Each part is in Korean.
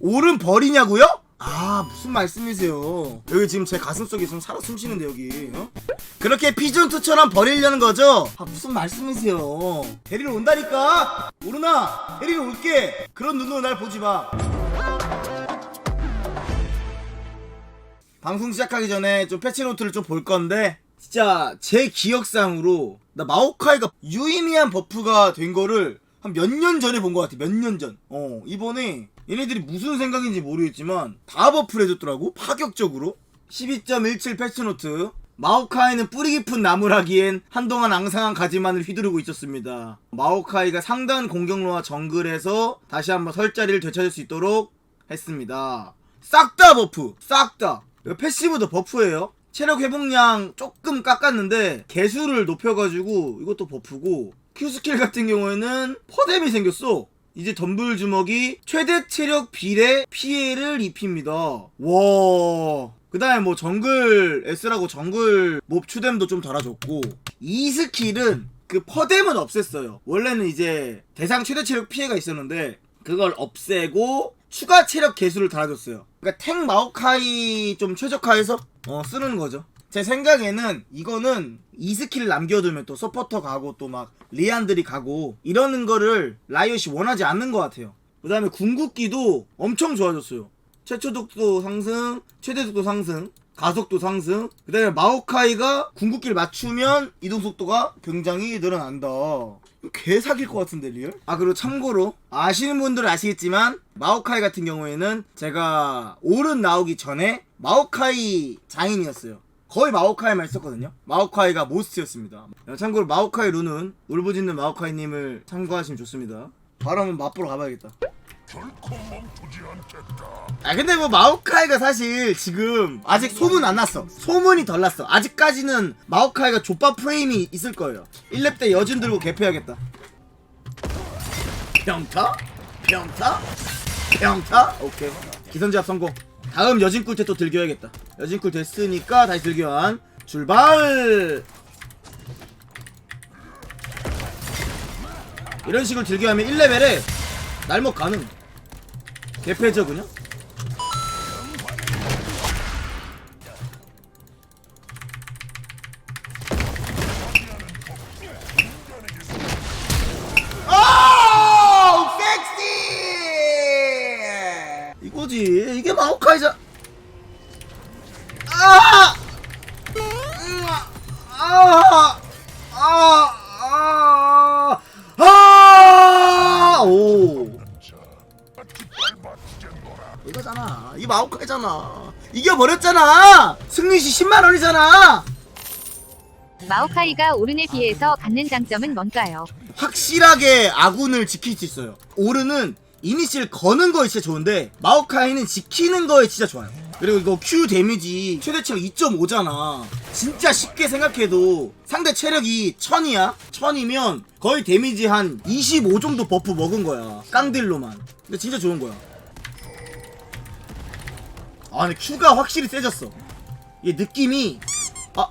오른 버리냐고요? 아 무슨 말씀이세요 여기 지금 제 가슴속에 지금 살아 숨쉬는데 여기 어? 그렇게 피존투처럼 버리려는 거죠? 아 무슨 말씀이세요 데리러 온다니까 오르나 데리러 올게 그런 눈으로 날 보지 마 방송 시작하기 전에 좀 패치노트를 좀 볼 건데 진짜 제 기억상으로 나 마오카이가 유의미한 버프가 된 거를 한 몇 년 전에 본 것 같아 몇 년 전. 어 이번에 얘네들이 무슨 생각인지 모르겠지만 다 버프를 해줬더라고 파격적으로 12.17 패치노트 마오카이는 뿌리 깊은 나무라기엔 한동안 앙상한 가지만을 휘두르고 있었습니다. 마오카이가 상당한 공격로와 정글에서 다시 한번 설 자리를 되찾을 수 있도록 했습니다. 싹 다 버프, 싹 다. 패시브도 버프예요. 체력 회복량 조금 깎았는데 개수를 높여가지고 이것도 버프고 Q 스킬 같은 경우에는 퍼뎀이 생겼어. 이제 덤블 주먹이 최대 체력 비례 피해를 입힙니다. 와. 그 다음에 뭐 정글 S라고 정글 몹 추뎀도 좀 달아줬고 이 스킬은 그 퍼뎀은 없앴어요. 원래는 이제 대상 최대 체력 피해가 있었는데 그걸 없애고 추가 체력 개수를 달아줬어요. 그러니까 탱 마오카이 좀 최적화해서 어, 쓰는 거죠. 제 생각에는 이거는 이 스킬을 남겨두면 또 서포터 가고 또 막 리안들이 가고 이러는 거를 라이엇이 원하지 않는 것 같아요. 그 다음에 궁극기도 엄청 좋아졌어요. 최초 독도 상승, 최대속도 상승, 가속도 상승. 그 다음에 마오카이가 궁극기를 맞추면 이동속도가 굉장히 늘어난다. 개 사귈 것 같은데 리얼? 아 그리고 참고로 아시는 분들은 아시겠지만 마오카이 같은 경우에는 제가 오른 나오기 전에 마오카이 장인이었어요. 거의 마오카이만 했었거든요. 마오카이가 모스트였습니다. 참고로 마오카이 룬은 울부짖는 마오카이님을 참고하시면 좋습니다. 바로 한번 맛보러 가봐야겠다. 아 근데 뭐 마오카이가 사실 지금 아직 소문 안 났어 소문이 덜 났어 아직까지는 마오카이가 족밥 프레임이 있을 거예요 1렙 때 여진 들고 개패야겠다 평타? 평타? 평타? 오케이 기선제압 성공 다음 여진 꿀테 또 들겨야겠다 여진 꿀 됐으니까 다시 들교환 출발 이런 식으로 들교하면 1레벨에 날먹 가능 개패죠 그냥? 이거지. 이게 마오카이자. 아! 음, 아! 아! 아! 아! 오! 이거잖아. 이 마오카이잖아. 이겨버렸잖아! 승리시 10만원이잖아! 마오카이가 오른에 비해서 갖는 장점은 뭔가요? 확실하게 아군을 지킬 수 있어요. 오르는 이니시를 거는 거에 진짜 좋은데 마오카이는 지키는 거에 진짜 좋아요. 그리고 이거 Q 데미지 최대 체력 2.5잖아. 진짜 쉽게 생각해도 상대 체력이 1000이야? 1000이면 거의 데미지 한 25 정도 버프 먹은 거야. 깡딜로만. 근데 진짜 좋은 거야. 아 근데 Q가 확실히 세졌어. 이게 느낌이 아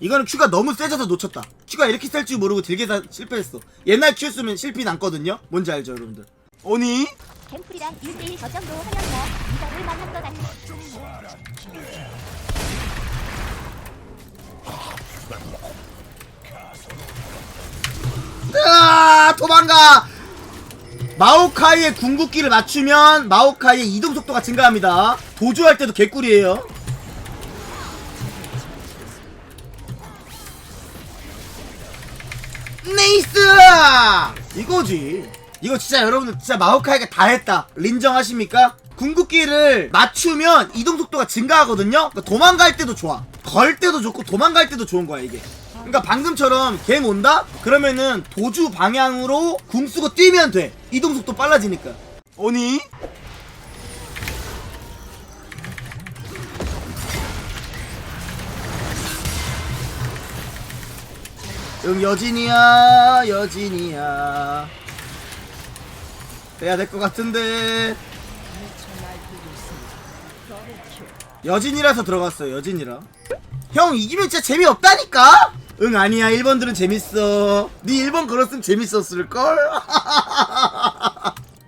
이거는 Q가 너무 세져서 놓쳤다. Q가 이렇게 셀 줄 모르고 들게다 실패했어. 옛날 Q 쓰면 실패 났거든요. 뭔지 알죠, 여러분들? 오니? 템플이랑 1대1 저 정도 하면 뭐 이거를 만난 것 같아. 아, 도망가! 마오카이의 궁극기를 맞추면 마오카이의 이동 속도가 증가합니다. 도주할 때도 개꿀이에요. 네이스! 이거지. 이거 진짜 여러분들 진짜 마오카이가 다 했다. 인정하십니까? 궁극기를 맞추면 이동 속도가 증가하거든요. 그러니까 도망갈 때도 좋아. 걸 때도 좋고 도망갈 때도 좋은 거야 이게. 그러니까 방금처럼 갱 온다? 그러면은 도주 방향으로 궁 쓰고 뛰면 돼. 이동 속도 빨라지니까. 오니? 응 여진이야 여진이야 빼야 될 것 같은데. 여진이라서 들어갔어 여진이라. 형 이기면 진짜 재미없다니까? 응 아니야 1번들은 재밌어. 네 1번 걸었으면 재밌었을걸?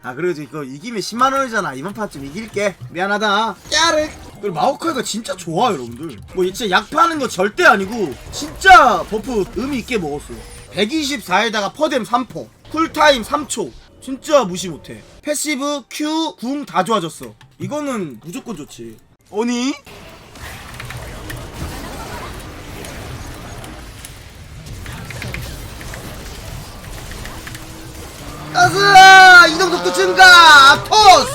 아아 그리고 이거 이기면 10만 원이잖아. 이번 판 좀 이길게. 미안하다. 까르. 그리고 마오카이가 진짜 좋아 여러분들. 뭐 진짜 약 파는 거 절대 아니고 진짜 버프 의미 있게 먹었어요. 124에다가 퍼뎀 3포 쿨타임 3초 진짜 무시 못해. 패시브 Q 궁 다 좋아졌어. 이거는 무조건 좋지. 오니? 가스 이동 속도 증가! 토스!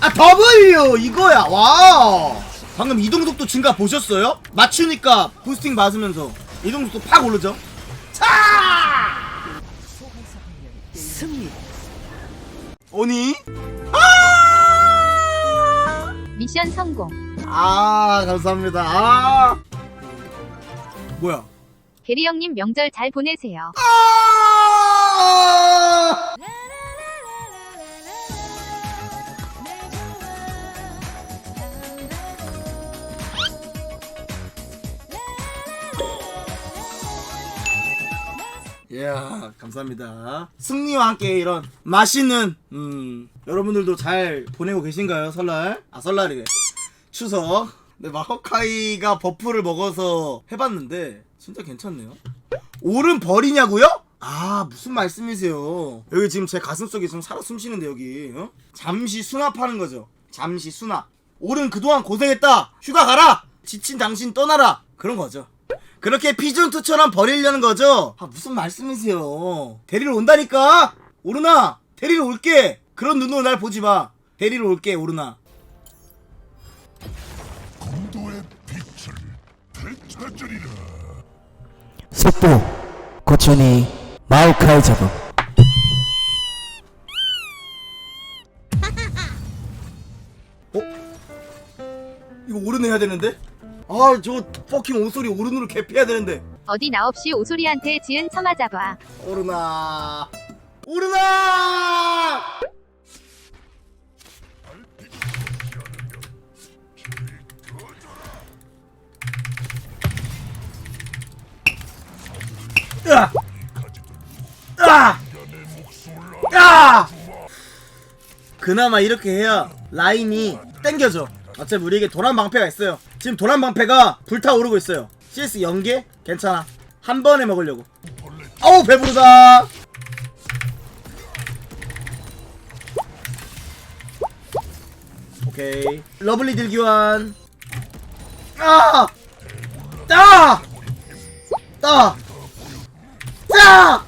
아 W! 이거야! 와 방금 이동 속도 증가 보셨어요? 맞추니까 부스팅 맞으면서 이동 속도 팍 오르죠 오니 아! 미션 성공. 아 감사합니다 아 뭐야 게리 형님 명절 잘 보내세요. 아! 이야 감사합니다. 승리와 함께 이런 맛있는 음 여러분들도 잘 보내고 계신가요 설날? 아 설날이래. 추석. 네 마호카이가 버프를 먹어서 해봤는데 진짜 괜찮네요. 오른 버리냐고요? 아 무슨 말씀이세요? 여기 지금 제 가슴 속에 지금 살아 숨쉬는데 여기 어? 잠시 수납하는 거죠. 잠시 수납. 오른 그동안 고생했다. 휴가 가라. 지친 당신 떠나라. 그런 거죠 그렇게 피존투처럼 버리려는 거죠? 아 무슨 말씀이세요? 데리러 온다니까? 오르나 데리러 올게. 그런 눈으로 날 보지 마. 데리러 올게 오르나. 공도의 빛을 되찾으리라. 속도 고천이 마오카이 작업 이거 오른 해야 되는데 아 저 퍼킹 오소리 오른으로 개피해야 되는데 어디 나 없이 오소리한테 지은 처마 잡아. 오르나 오르나 으아! 으아! 으아! 그나마 이렇게 해야 라인이 땡겨져 어차피 우리에게 도란 방패가 있어요 지금 도란 방패가 불타오르고 있어요 CS 연계? 괜찮아 한 번에 먹으려고 어우 배부르다 오케이 러블리 들기환 아! 따! 따! 짜!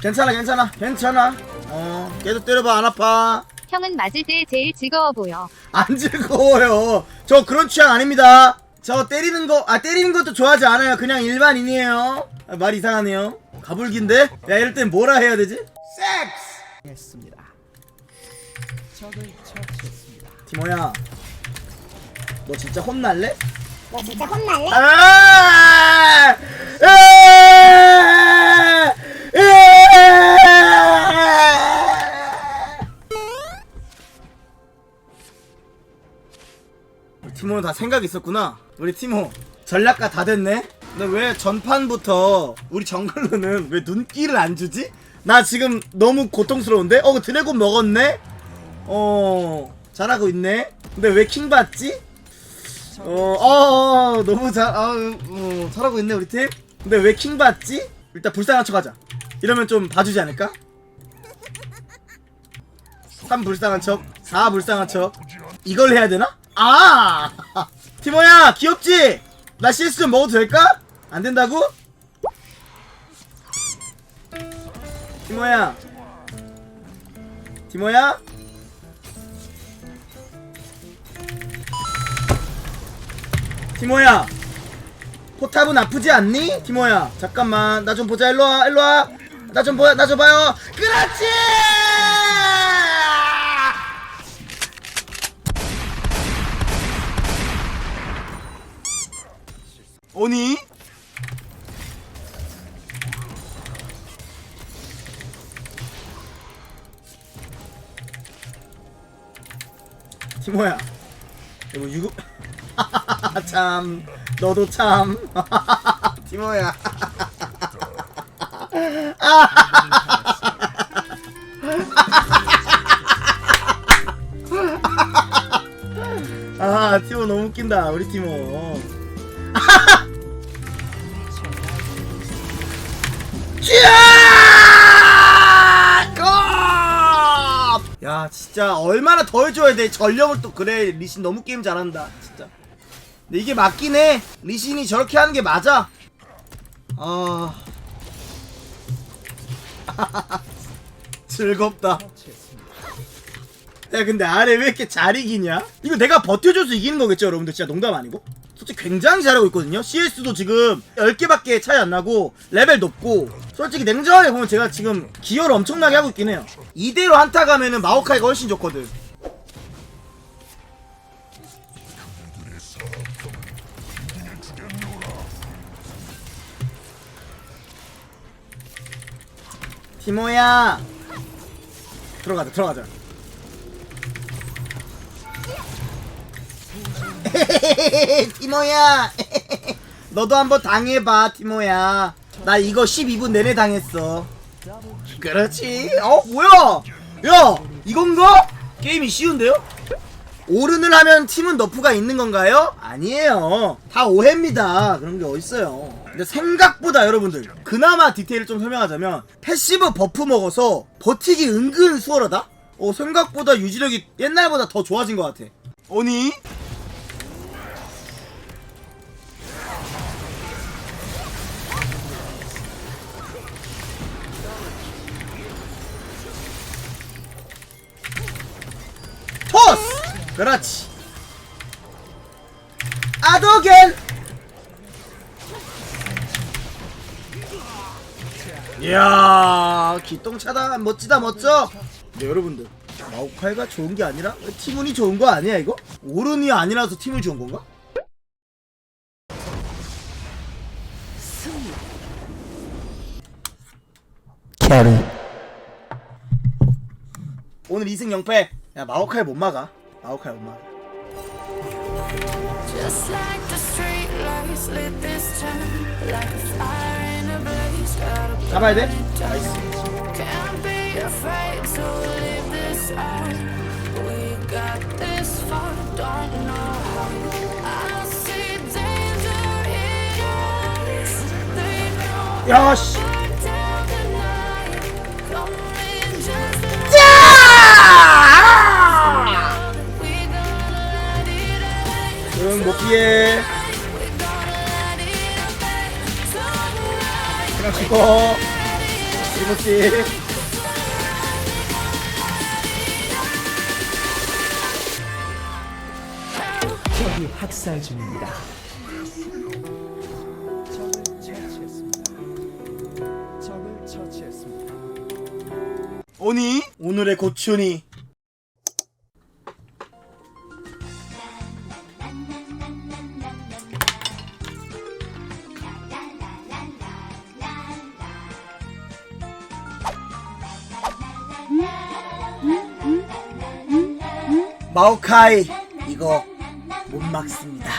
괜찮아 괜찮아 괜찮아 어 계속 때려봐 안 아파 형은 맞을 때 제일 즐거워 보여. 안 즐거워요 저 그런 취향 아닙니다 저 때리는 거 아 때리는 것도 좋아하지 않아요 그냥 일반인이에요 아, 말 이상하네요 가불긴데 야 이럴 땐 뭐라 해야 되지 섹스 했습니다. 적을 처치했습니다. 티모야 너 진짜 혼날래? 너 진짜 혼날래? 아! 아! 아! 우리 티모는 다 생각이 있었구나. 우리 티모 전략가 다 됐네. 근데 왜 전판부터 우리 정글러는 왜 눈길을 안 주지? 나 지금 너무 고통스러운데? 어, 그 드래곤 먹었네? 어, 잘하고 있네? 근데 왜 킹 받지? 어, 어, 어, 너무 잘, 아, 어, 잘하고 있네, 우리 팀. 근데 왜 킹 받지? 일단 불쌍한 척 하자. 이러면 좀 봐주지 않을까? 3 불쌍한 척, 4 불쌍한 척. 이걸 해야 되나? 아! 티모야, 귀엽지? 나 CS 좀 먹어도 될까? 안 된다고? 티모야. 티모야? 티모야 포탑은 아프지 않니? 티모야 잠깐만 나 좀 보자 일로와 일로와 나 좀 보야 나 좀 봐요 그렇지 오니? 티모야 이거 유급 참 너도 참. 티모야. 아 티모 너무 웃긴다 우리 티모 야! 야 진짜 얼마나 더 해줘야 돼. 전령을 또 그래. 리신 너무 게임 잘한다 진짜. 근데 이게 맞긴 해. 리신이 저렇게 하는 게 맞아. 아. 즐겁다. 야 근데 아래 왜 이렇게 잘 이기냐? 이거 내가 버텨줘서 이기는 거겠죠 여러분들? 진짜 농담 아니고? 솔직히 굉장히 잘하고 있거든요. CS도 지금 10개밖에 차이 안 나고 레벨 높고 솔직히 냉정하게 보면 제가 지금 기여를 엄청나게 하고 있긴 해요. 이대로 한타 가면은 마오카이가 훨씬 좋거든. 티모야. 들어가자 들어가자 티모야 너도 한번 당해봐 티모야 나 이거 12분 내내 당했어 그렇지 어 뭐야 야 이건가? 게임이 쉬운데요? 오른을 하면 팀은 너프가 있는 건가요? 아니에요 다 오해입니다 그런 게 어딨어요 근데 생각보다 여러분들 그나마 디테일을 좀 설명하자면 패시브 버프 먹어서 버티기 은근 수월하다? 어 생각보다 유지력이 옛날보다 더 좋아진 것 같아 오니? 그렇지 아도겐! 이야 기똥차다 멋지다 멋져 근데 여러분들 마오카이가 좋은 게 아니라 팀운이 좋은 거 아니야 이거? 오른이 아니라서 팀을 좋은 건가? 캐리 오늘 2승 0패 야 마오카이 못 막아 Okay, Mike. Just like the street lights lit this Like a fire in a blaze. Gotta Can't be afraid to leave this out. We got this far, don't know how. I see danger in They know out Tonight 그냥 죽어 이모씨. 적이 학살 중입니다. 적을 처치했습니다. 적을 처치했습니다. 오니? 오늘의 고춘이 마오카이 이거 못 막습니다.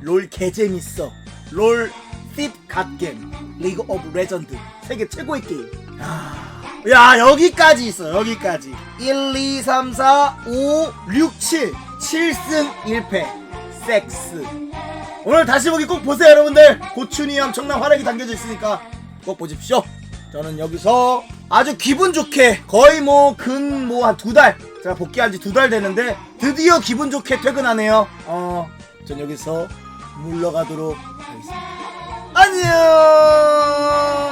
롤 개재밌어. 롤 핏 갓겜 리그 오브 레전드. 세계 최고의 게임. 야, 야 여기까지 있어 여기까지. 1 2 3 4 5 6 7 7승 1패. 섹스. 오늘 다시 보기 꼭 보세요 여러분들. 고춘이 엄청난 활약이 담겨져 있으니까 꼭 보십시오. 저는 여기서 아주 기분 좋게 거의 뭐 근 뭐 한 두달 제가 복귀한 지 두달 됐는데 드디어 기분 좋게 퇴근하네요. 어 전 여기서 물러가도록 하겠습니다. 안녕